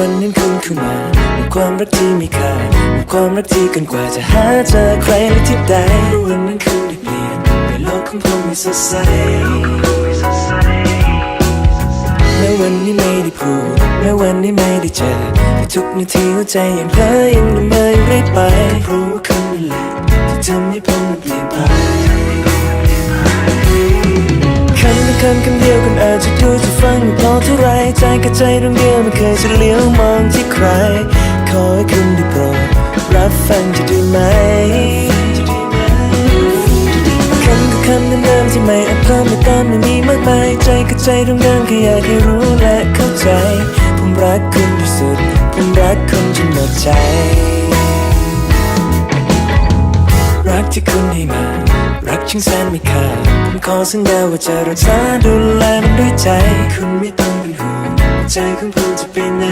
วันนั้นคืนเข้ามามีความรักที่มีค่ามีความรักที่เกันกว่าจะหาเจอใครในที่ใดวันนั้นคืนได้เปลี่ยนไปโลกของผมให้สดใสแม้วันนี้ไม่ได้พูดแม้วันนี้ไม่ได้เจอแต่ทุกนาทีหัวใจยังเพ้อยังละเมอยังรีบไปเพราะว่า กับใจดวงเดียวไม่เคยจะเลี้ยวมองที่ใคร ขอให้คุณได้โปรดรับฟังจะด้ไหมคำกับคำเดิมๆที่ไม่อาจเพิ่มไม่เติมไม่มีมากมาย ใจกับใจดวงเดิมแค่อยากให้รู้และเข้าใจ ผมรักคุณที่สุด ผมรักคุณจนหมดใจ รักที่คุณให้มา รักชิงแสนไม่ค่าผมขอสัญญาว่าจะรักษาดูแลมันด้วยใจ คุณไม่ ใจของผมจะไปไหน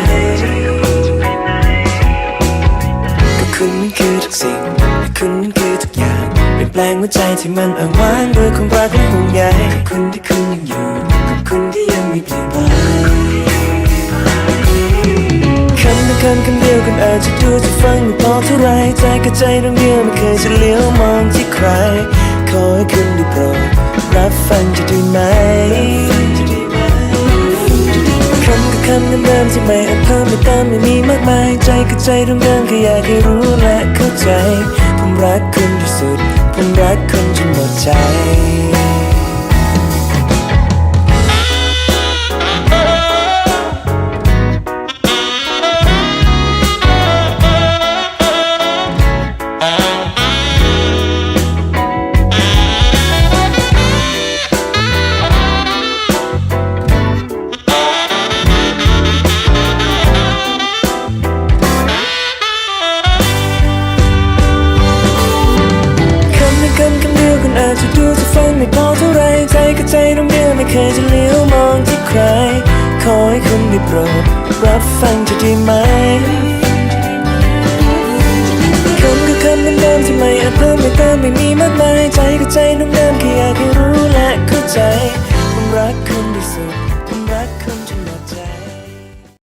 ก็คุณนั้นคือทุกสิ่งและคุณนั้นคือทุกอย่างเปลี่ยนแปลงหัวใจที่มันอ่างว้างด้วยความรักและห่วงใยกับคุณที่คุณยังอยู่กับคุณที่ยังไม่เปลี่ยนไปคำเป็นคำคำเดียวกันอาจจะดูจะฟังไม่พอเท่าไรใจกับใจดวงเดียวไม่เคยจะเลี้ยวมองที่ใครขอให้คุณได้โปรด อาจเพิ่มไปเติมไม่มีมากมาย ใจกับใจตรงเดิมแค่อยากให้รู้และเข้าใจ ผมรักคุณที่สุด ผมรักคุณจนหมดใจ ได้โปรดรับฟังจะดีไหม